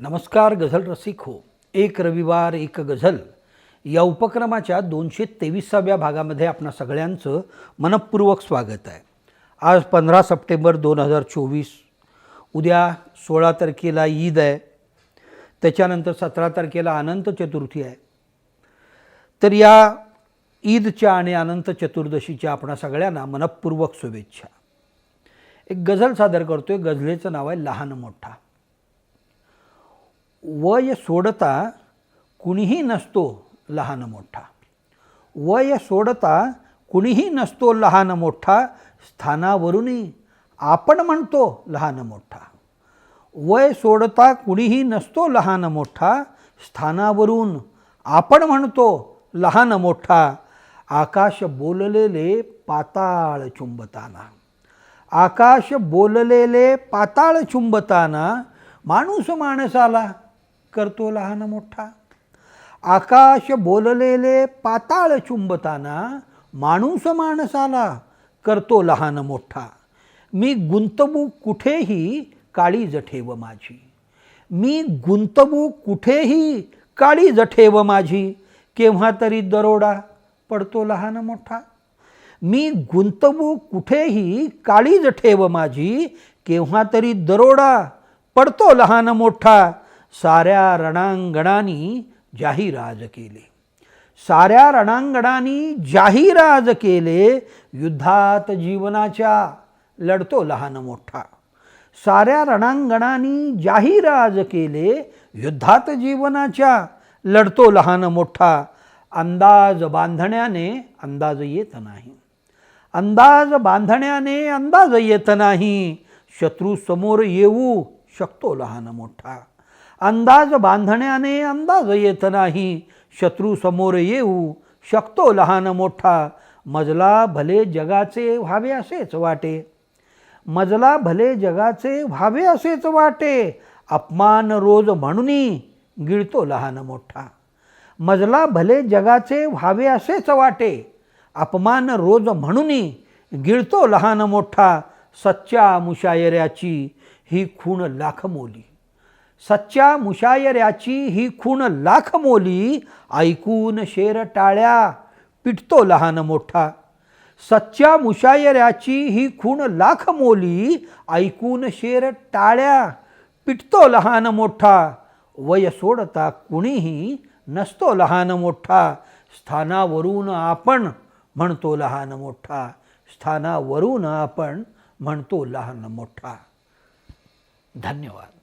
नमस्कार गझल रसिक. हो एक रविवार एक गझल. या उपक्रमाच्या दोनशे तेविसाव्या भागामध्ये आपणा सगळ्यांचं मनपूर्वक स्वागत आहे. आज पंधरा सप्टेंबर दोन हजार चोवीस. उद्या सोळा तारखेला ईद आहे. त्याच्यानंतर सतरा तारखेला अनंत चतुर्थी आहे. तर या ईदच्या आणि अनंत चतुर्दशीच्या आपणा सगळ्यांना मनपूर्वक शुभेच्छा. एक गझल सादर करतोय. गझलेचं नाव आहे लहान मोठा. वय सोडता कुणीही नसतो लहान मोठा. वय सोडता कुणीही नसतो लहान मोठा स्थानावरूनही आपण म्हणतो लहान मोठा. वय सोडता कुणीही नसतो लहान मोठा स्थानावरून आपण म्हणतो लहान मोठा. आकाश बोललेले पाताळ चुंबताना. आकाश बोललेले पाताळ चुंबताना माणूस माणसाला करतो लहान मोठा. आकाश बोललेले पाताळ चुंबताना माणूस माणसाला करतो लहान मोठा. मी गुंतवू कुठेही काळी जठेव माझी. मी गुंतवू कुठेही काळी जठेव माझी. केव्हा तरी दरोडा पडतो लहान मोठा. मी गुंतवू कुठेही काळीज ठेव माझी. केव्हा तरी दरोडा पडतो लहान मोठा. साऱ्या रणांगणानी जाहीराज केले. साऱ्या रणांगणानी जाहीराज केले युद्धात जीवनाच्या लढतो लहान मोठा. साऱ्या रणांगणानी जाहीराज केले युद्धात जीवनाच्या लढतो लहान मोठा. अंदाज बांधण्याने अंदाज येत नाही. अंदाज बांधण्याने अंदाज येत नाही. शत्रू समोर येऊ शकतो लहान मोठा. अंदाज बांधण्याने अंदाज येत नाही. शत्रू समोर येऊ शकतो लहान मोठा. मजला भले जगाचे व्हावे असेच वाटे. मजला भले जगाचे व्हावे असेच वाटे. अपमान रोज म्हणूनी गिळतो लहान मोठा. मजला भले जगाचे व्हावे असेच वाटे. अपमान रोज म्हणूनी गिळतो लहान मोठा. सच्च्या मुशायऱ्याची ही खूण लाख मोली सच्च्या मुशायऱ्याची ही खूण लाख मोली ऐकून शेर टाळ्या पिटतो लहान मोठा. सच्च्या मुशायऱ्याची ही खूण लाख मोली ऐकून शेर टाळ्या पिटतो लहान मोठा. वय सोडता कुणीही नसतो लहान मोठा. स्थानावरून आपण म्हणतो लहान मोठा. स्थानावरून आपण म्हणतो लहान मोठा. धन्यवाद.